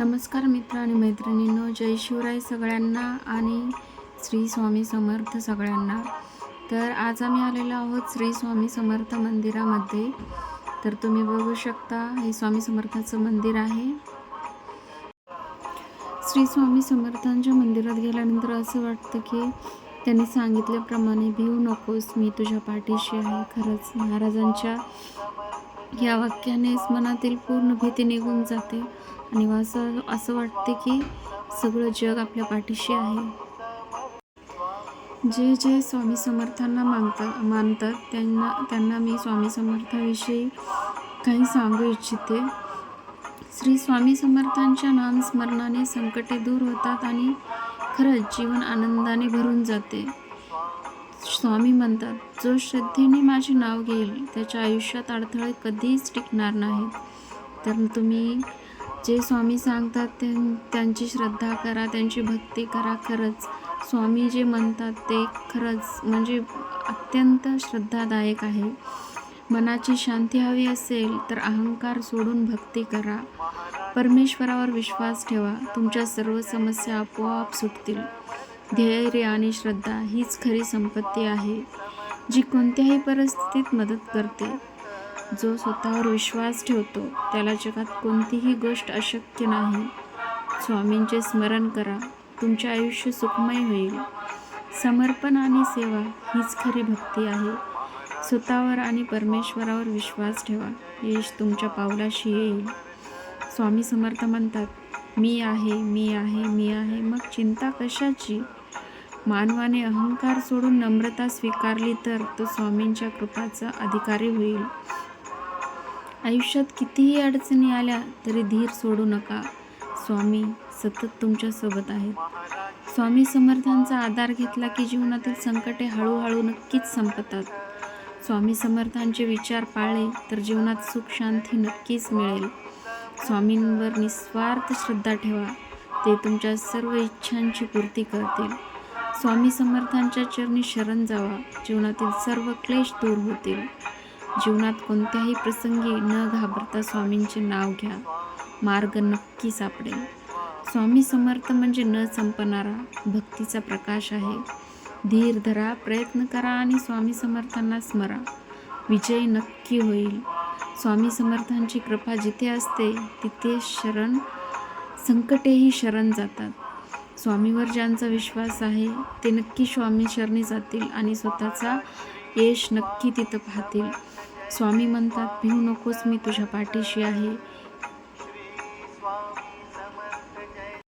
नमस्कार मित्र आणि मैत्रिणींनो जय शिवराय सगळ्यांना आणि श्री स्वामी समर्थ सगळ्यांना. तर आज आम्ही आलेलो आहोत श्री स्वामी समर्थ मंदिरामध्ये. तर तुम्ही बघू शकता हे स्वामी समर्थाचं मंदिर आहे. श्री स्वामी समर्थांच्या मंदिरात गेल्यानंतर असं वाटतं की त्यांनी सांगितल्याप्रमाणे भिऊ नकोस मी तुझ्या पाठीशी आहे. खरंच महाराजांच्या या वाक्यानेच मनातील पूर्ण भीती निघून जाते. आणि असं असं वाटते की सगळं जग आपल्या पाठीशी आहे. जे जे स्वामी समर्थांना मानतात मानतात त्यांना त्यांना मी स्वामी समर्थाविषयी काही सांगू इच्छिते. श्री स्वामी समर्थांच्या नामस्मरणाने संकटे दूर होतात आणि खरंच जीवन आनंदाने भरून जाते. स्वामी म्हणतात जो श्रद्धेने माझे नाव घेईल त्याच्या आयुष्यात अडथळे कधीच टिकणार नाहीत. तर तुम्ही जे स्वामी सांगतात ते त्यांची श्रद्धा करा त्यांची भक्ती करा खरंच. स्वामी जे म्हणतात ते खरंच म्हणजे अत्यंत श्रद्धादायक आहे. मनाची शांती हवी असेल तर अहंकार सोडून भक्ती करा. परमेश्वरावर विश्वास ठेवा. तुमच्या सर्व समस्या आपोआप सुटतील. धैर्य आणि श्रद्धा हीच खरी संपत्ती आहे जी कोणत्याही परिस्थितीत मदत करते. जो स्वतःवर विश्वास ठेवतो त्याला जगात कोणतीही गोष्ट अशक्य नाही. स्वामींचे स्मरण करा तुमचे आयुष्य सुखमय होईल. समर्पण आणि सेवा हीच खरी भक्ती आहे. स्वतःवर आणि परमेश्वरावर विश्वास ठेवा यश तुमच्या पावलाशी येईल. स्वामी समर्थ म्हणतात मी आहे मी आहे मी आहे. मग चिंता कशाची? मानवाने अहंकार सोडून नम्रता स्वीकारली तर तो स्वामींच्या कृपाचा अधिकारी होईल. आयुष्यात कितीही अडचणी आल्या तरी धीर सोडू नका. स्वामी सतत तुमच्यासोबत आहेत. स्वामी समर्थांचा आधार घेतला की जीवनातील संकटे हळूहळू नक्कीच संपतात. स्वामी समर्थांचे विचार पाळले तर जीवनात सुख शांती नक्कीच मिळेल. स्वामींवर निस्वार्थ श्रद्धा ठेवा. ते तुमच्या सर्व इच्छांची पूर्ती करतील. स्वामी समर्थांच्या चरणी शरण जावा. जीवनातील सर्व क्लेश दूर होतील. जीवनात कोणत्याही प्रसंगी न घाबरता स्वामींचे नाव घ्या. मार्ग नक्की सापडेल. स्वामी समर्थ म्हणजे न संपणारा भक्तीचा प्रकाश आहे. धीर धरा प्रयत्न करा आणि स्वामी समर्थांना स्मरा. विजय नक्की होईल. स्वामी समर्थांची कृपा जिथे असते तिथे शरण संकटेही शरण जातात. स्वामीवर ज्यांचा विश्वास आहे ते नक्की स्वामी शरणी जातील आणि स्वतःचा यश नक्की तिथं पाहतील. स्वामी म्हणतात भिऊ नकोस मी तुझ्या पाठीशी आहे.